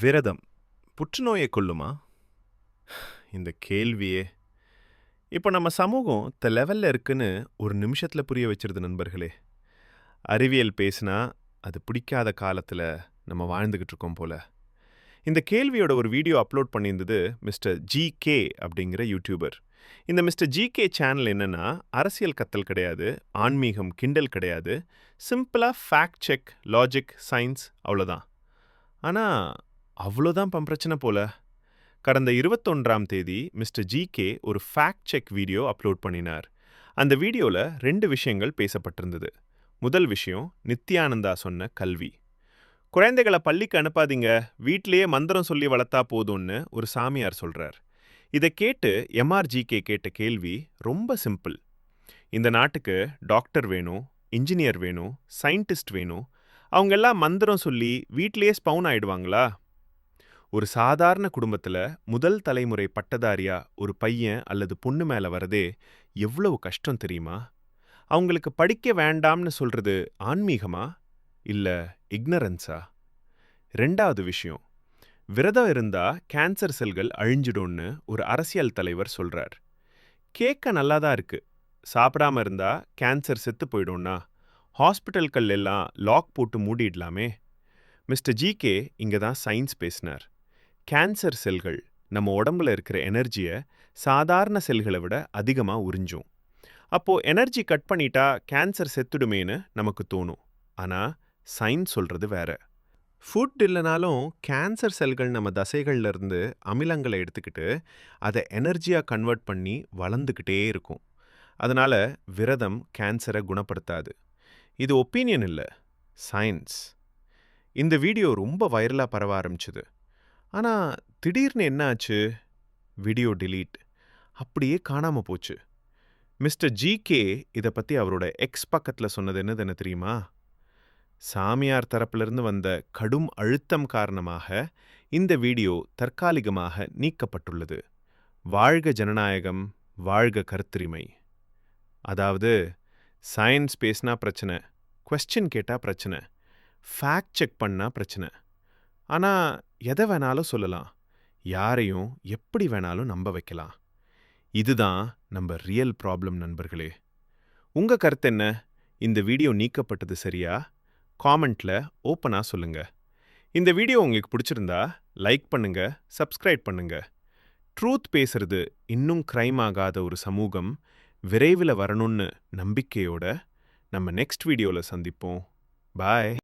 விரதம். புற்றுநோயை கொல்லுமா? இந்த கேள்வியே. இப்போ நம்ம சமூகம் த லெவலில் இருக்குன்னு ஒரு நிமிஷத்தில் புரிய வச்சிருது நண்பர்களே. அறிவியல் பேசுனா அது பிடிக்காத காலத்தில் நம்ம வாழ்ந்துக்கிட்டு இருக்கோம் போல. இந்த கேள்வியோட ஒரு வீடியோ அப்லோட் பண்ணியிருந்தது மிஸ்டர் ஜி கே அப்படிங்கிற யூடியூபர் இந்த மிஸ்டர் ஜி கே சேனல் என்னன்னா அரசியல் கத்தல் கிடையாது ஆன்மீகம் கிண்டல் கிடையாது சிம்பிளாக ஃபேக்ட் செக் லாஜிக் சயின்ஸ் அவ்வளோதான் ஆனால் அவ்வளோதான் பம் பிரச்சனை போல. கடந்த இருபத்தொன்றாம் தேதி மிஸ்டர் ஜி கே ஒரு ஃபேக்ட் செக் வீடியோ அப்லோட் பண்ணினார். அந்த வீடியோவில் ரெண்டு விஷயங்கள் பேசப்பட்டிருந்தது. முதல் விஷயம் நித்யானந்தா சொன்ன கல்வி. குழந்தைகளை பள்ளிக்கு அனுப்பாதீங்க வீட்டிலேயே மந்திரம் சொல்லி வளர்த்தா போதும்னு ஒரு சாமியார் சொல்கிறார் இதை கேட்டு எம்ஆர்ஜிகே கேட்ட கேள்வி ரொம்ப சிம்பிள் இந்த நாட்டுக்கு டாக்டர் வேணும் இன்ஜினியர் வேணும் சயின்டிஸ்ட் வேணும் அவங்க எல்லாம் மந்திரம் சொல்லி வீட்டிலேயே ஸ்பவுன் ஆயிடுவாங்களா? ஒரு சாதாரண குடும்பத்துல முதல் தலைமுறை பட்டதாரியா ஒரு பையன் அல்லது பொண்ணு மேல வரதே எவ்வளவு கஷ்டம் தெரியுமா? அவங்களுக்கு படிக்க வேண்டாம்னு சொல்றது ஆன்மீகமா? இல்ல இக்னரன்ஸா? ரெண்டாவது விஷயம் விரதம் இருந்தா கேன்சர் செல்கள் அழிஞ்சிடும்னு ஒரு அரசியல் தலைவர் சொல்றார். கேட்க நல்லா தான் இருக்கு? சாப்பிடாம இருந்தா கேன்சர் செத்து போயிடும்னா ஹாஸ்பிட்டல்கள் எல்லாம் லாக் போட்டு மூடிடலாமே? மிஸ்டர் ஜி கே இங்கே தான் சயின்ஸ் பேசினார். கேன்சர் செல்கள் நம்ம உடம்புல இருக்கிற எனர்ஜியை சாதாரண செல்களை விட அதிகமாக உறிஞ்சும். அப்போ எனர்ஜி கட் பண்ணிட்டா கேன்சர் செத்துடுமேன்னு நமக்கு தோணும். ஆனால் சயின்ஸ் சொல்றது வேற. ஃபுட் இல்லைனாலும் கேன்சர் செல்கள் நம்ம தசைகள்ல இருந்து அமிலங்களை எடுத்துக்கிட்டு அதை எனர்ஜியாக கன்வெர்ட் பண்ணி வளர்ந்துக்கிட்டே இருக்கும். அதனால விரதம் கேன்சரை குணப்படுத்தாது. இது ஒப்பீனியன் இல்லை சயின்ஸ் இந்த வீடியோ ரொம்ப வைரலாக பரவ ஆரம்பிச்சுது. ஆனால் திடீர்னு என்ன ஆச்சு வீடியோ டிலீட் அப்படியே காணாமல் போச்சு. மிஸ்டர் ஜி கே இதை பற்றி அவரோட எக்ஸ் பக்கத்தில் சொன்னது என்னது என்ன தெரியுமா? சாமியார் தரப்பிலிருந்து வந்த கடும் அழுத்தம் காரணமாக இந்த வீடியோ தற்காலிகமாக நீக்கப்பட்டுள்ளது. வாழ்க ஜனநாயகம் வாழ்க கருத்துரிமை. அதாவது சயின்ஸ் பேசினா பிரச்சனை கொஸ்டின் கேட்டால் பிரச்சனை ஃபேக்ட் செக் பண்ணா பிரச்சனை. ஆனா எதை வேணாலும் சொல்லலாம். யாரையும் எப்படி வேணாலும் நம்ப வைக்கலாம். இதுதான் நம்ம ரியல் ப்ராப்ளம் நண்பர்களே. உங்க கருத்து என்ன? இந்த வீடியோ நீக்கப்பட்டது சரியா? காமெண்ட்ல ஓப்பனா சொல்லுங்க. இந்த வீடியோ உங்களுக்கு பிடிச்சிருந்தா லைக் பண்ணுங்க சப்ஸ்கிரைப் பண்ணுங்க. ட்ரூத் பேசுறது இன்னும் கிரைம் ஆகாத ஒரு சமூகம். விரைவில் வரணும்னு நம்பிக்கையோட நம்ம நெக்ஸ்ட் வீடியோவில் சந்திப்போம். பாய்